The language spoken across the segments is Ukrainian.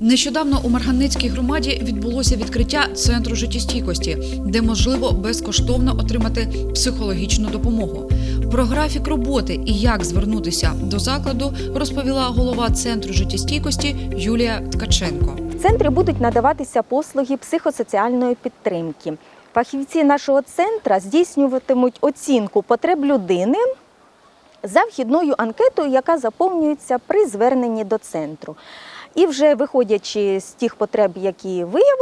Нещодавно у Марганецькій громаді відбулося відкриття центру життєстійкості, де можливо безкоштовно отримати психологічну допомогу. Про графік роботи і як звернутися до закладу розповіла голова центру життєстійкості Юлія Ткаченко. В центрі будуть надаватися послуги психосоціальної підтримки. Фахівці нашого центру здійснюватимуть оцінку потреб людини за вхідною анкетою, яка заповнюється при зверненні до центру. І вже виходячи з тих потреб, які виявили,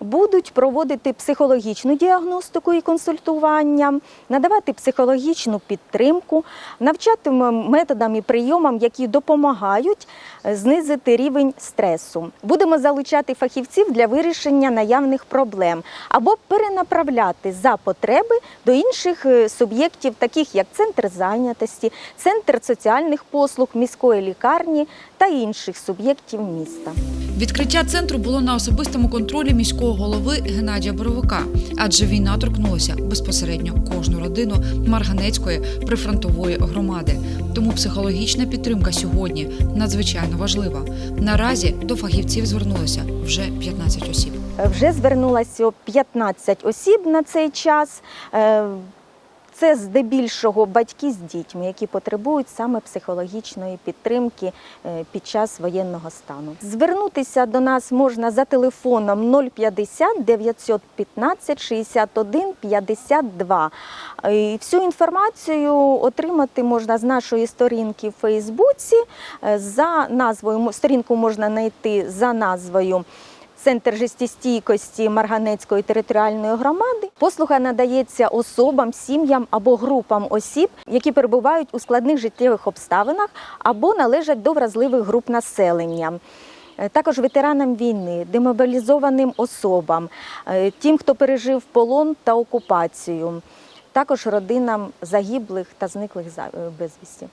будуть проводити психологічну діагностику і консультування, надавати психологічну підтримку, навчатиме методам і прийомам, які допомагають е, знизити рівень стресу. Будемо залучати фахівців для вирішення наявних проблем або перенаправляти за потреби до інших е, суб'єктів, таких як центр зайнятості, центр соціальних послуг, міської лікарні та інших суб'єктів міста. Відкриття центру було на особистому контролі міського голови Геннадія Боровика, адже війна торкнулася безпосередньо кожну родину Марганецької прифронтової громади. Тому психологічна підтримка сьогодні надзвичайно важлива. Наразі до фахівців звернулося вже 15 осіб. Вже звернулося 15 осіб на цей час. Це здебільшого батьки з дітьми, які потребують саме психологічної підтримки е, під час воєнного стану. Звернутися до нас можна за телефоном 050 915 61 52. Е, Всю інформацію отримати можна з нашої сторінки в Фейсбуці. Е, За назвою сторінку можна знайти за назвою. Центр життєстійкості Марганецької територіальної громади. Послуга надається особам, сім'ям або групам осіб, які перебувають у складних життєвих обставинах або належать до вразливих груп населення. Е, Також ветеранам війни, демобілізованим особам, е, тим, хто пережив полон та окупацію, також родинам загиблих та зниклих е, безвісті.